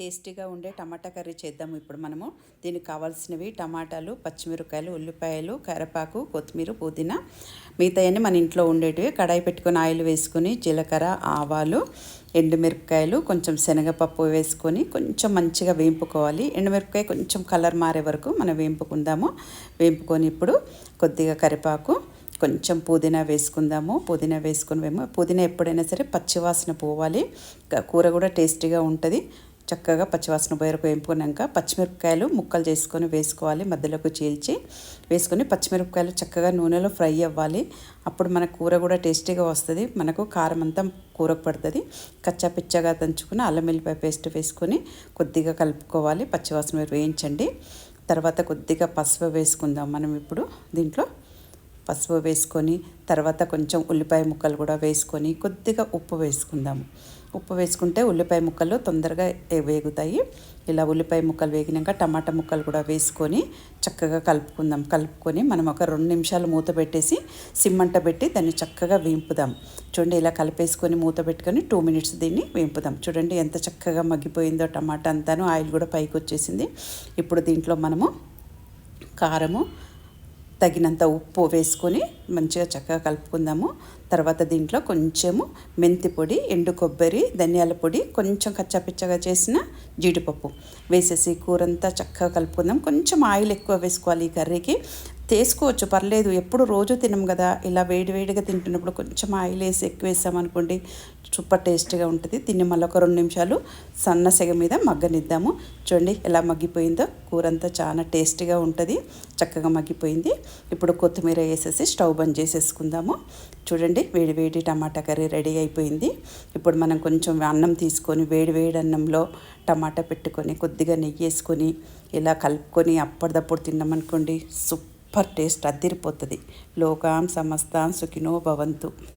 టేస్టీగా ఉండే టమాటా కర్రీ చేద్దాము ఇప్పుడు మనము. దీనికి కావాల్సినవి టమాటాలు పచ్చిమిరపకాయలు ఉల్లిపాయలు కరివేపాకు కొత్తిమీర పుదీనా. మిగతాయన్నీ మన ఇంట్లో ఉండేటివి. కడాయి పెట్టుకొని ఆయిల్ వేసుకొని జీలకర్ర ఆవాలు ఎండుమిరపకాయలు కొంచెం శనగపప్పు వేసుకొని కొంచెం మంచిగా వేంపుకోవాలి. ఎండుమిరపకాయ కొంచెం కలర్ మారే వరకు మనం వేంపుకుందాము. వేంపుకొని ఇప్పుడు కొద్దిగా కరివేపాకు కొంచెం పుదీనా వేసుకుందాము. పుదీనా వేసుకుని మేము పుదీనా ఎప్పుడైనా సరే పచ్చివాసన పోవాలి. కూర కూడా టేస్టీగా ఉంటుంది. చక్కగా పచ్చివాసన పోయేరకు వేపుకున్నాక పచ్చిమిరపకాయలు ముక్కలు చేసుకొని వేసుకోవాలి. మధ్యలోకి చీల్చి వేసుకొని పచ్చిమిరపకాయలు చక్కగా నూనెలో ఫ్రై అవ్వాలి. అప్పుడు మన కూర కూడా టేస్టీగా వస్తుంది. మనకు కారం అంతా కూరకు పడుతుంది. కచ్చా పిచ్చగా దంచుకుని అల్లం వెల్లిపాయ పేస్ట్ వేసుకొని కొద్దిగా కలుపుకోవాలి. పచ్చివాసన వేయించండి. తర్వాత కొద్దిగా పసుపు వేసుకుందాం మనం ఇప్పుడు. దీంట్లో పసుపు వేసుకొని తర్వాత కొంచెం ఉల్లిపాయ ముక్కలు కూడా వేసుకొని కొద్దిగా ఉప్పు వేసుకుందాము ఉప్పు వేసుకుంటే ఉల్లిపాయ ముక్కలు తొందరగా వేగుతాయి. ఇలా ఉల్లిపాయ ముక్కలు వేగినాక టమాటా ముక్కలు కూడా వేసుకొని చక్కగా కలుపుకుందాం. కలుపుకొని మనం ఒక రెండు నిమిషాలు మూత పెట్టేసి సిమ్మంట పెట్టి దాన్ని చక్కగా వేంపుదాం. చూడండి ఇలా కలిపేసుకొని మూత పెట్టుకొని టూ మినిట్స్ దీన్ని వేంపుదాం. చూడండి ఎంత చక్కగా మగ్గిపోయిందో టమాటా అంతాను ఆయిల్ కూడా పైకి వచ్చేసింది ఇప్పుడు దీంట్లో మనము కారము తగినంత ఉప్పు వేసుకొని మంచిగా చక్కగా కలుపుకుందాము. తర్వాత దీంట్లో కొంచెము మెంతి పొడి ఎండు కొబ్బరి ధనియాల పొడి కొంచెం కచ్చాపిచ్చగా చేసిన జీడిపప్పు వేసేసి కూరంతా చక్కగా కలుపుకుందాం. కొంచెం ఆయిల్ ఎక్కువ వేసుకోవాలి ఈ కర్రీకి. తీసుకోవచ్చు పర్లేదు. ఎప్పుడు రోజు తినం కదా. ఇలా వేడివేడిగా తింటున్నప్పుడు కొంచెం ఆయిల్ వేసి ఎక్కువ వేసామనుకోండి సూపర్ టేస్టీగా ఉంటుంది. తిని మళ్ళీ ఒక రెండు నిమిషాలు సన్న సెగ మీద మగ్గనిద్దాము. చూడండి ఎలా మగ్గిపోయిందో. కూర అంతా చాలా టేస్టీగా ఉంటుంది. చక్కగా మగ్గిపోయింది. ఇప్పుడు కొత్తిమీర వేసేసి స్టవ్ బంద్ చేసేసుకుందాము. చూడండి వేడి వేడి టమాటా కర్రీ రెడీ అయిపోయింది. ఇప్పుడు మనం కొంచెం అన్నం తీసుకొని వేడి వేడి అన్నంలో టమాటా పెట్టుకొని కొద్దిగా నెయ్యి వేసుకొని ఇలా కలుపుకొని అప్పటిదప్పుడు తిన్నామనుకోండి సూపర్ టేస్ట్ అద్దిరిపోతుంది. లోకాం సమస్తాం సుఖినో భవంతు.